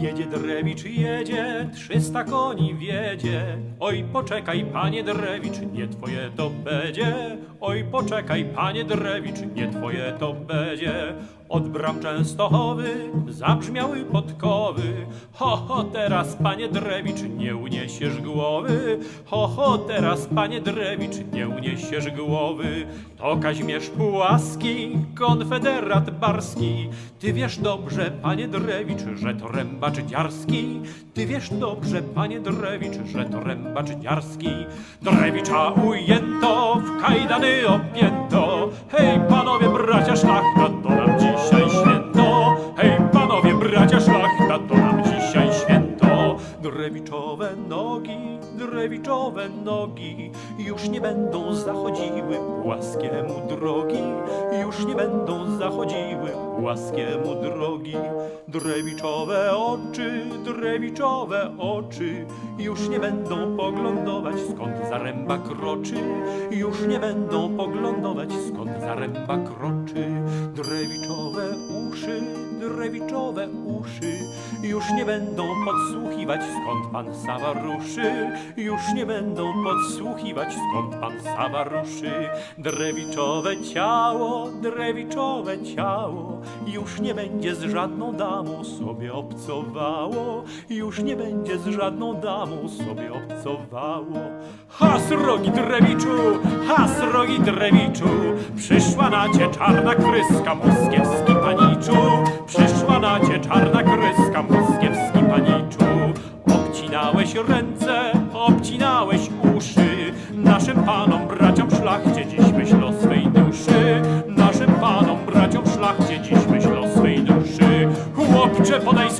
Jedzie Drewicz, jedzie, trzysta koni wiedzie. Oj, poczekaj, panie Drewicz, nie twoje to będzie. Oj, poczekaj, panie Drewicz, nie twoje to będzie. Od bram Częstochowy zabrzmiały podkowy. Ho, ho, teraz, panie Drewicz, nie uniesiesz głowy. Ho, ho, teraz, panie Drewicz, nie uniesiesz głowy. To Kazimierz Pułaski, konfederat barski. Ty wiesz dobrze, panie Drewicz, że to rębacz dziarski. Ty wiesz dobrze, panie Drewicz, że to rębacz dziarski. Drewicza ujęto, w kajdany opięto. Hej, Drewiczowe nogi, drewiczowe nogi już nie będą zachodziły łaskiemu drogi. Już nie będą zachodziły łaskiemu drogi. Drewiczowe oczy, drewiczowe oczy już nie będą poglądować skąd zaręba kroczy. Już nie będą poglądować skąd zaręba kroczy. Drewiczowe uszy, drewiczowe uszy już nie będą podsłuchiwać skąd pan Sawa ruszy. Już nie będą podsłuchiwać skąd pan Sawa ruszy. Drewiczowe ciało, drewiczowe ciało już nie będzie z żadną damą sobie obcowało. Już nie będzie z żadną damą sobie obcowało. Ha, srogi drewiczu, ha, srogi drewiczu, przyszła na cię czarna kryska, moskiewski ręce, obcinałeś uszy, naszym panom, braciom szlachcie dziś myśl o swej duszy. Naszym panom, braciom szlachcie dziś myśl o swej duszy. Chłopcze, podaj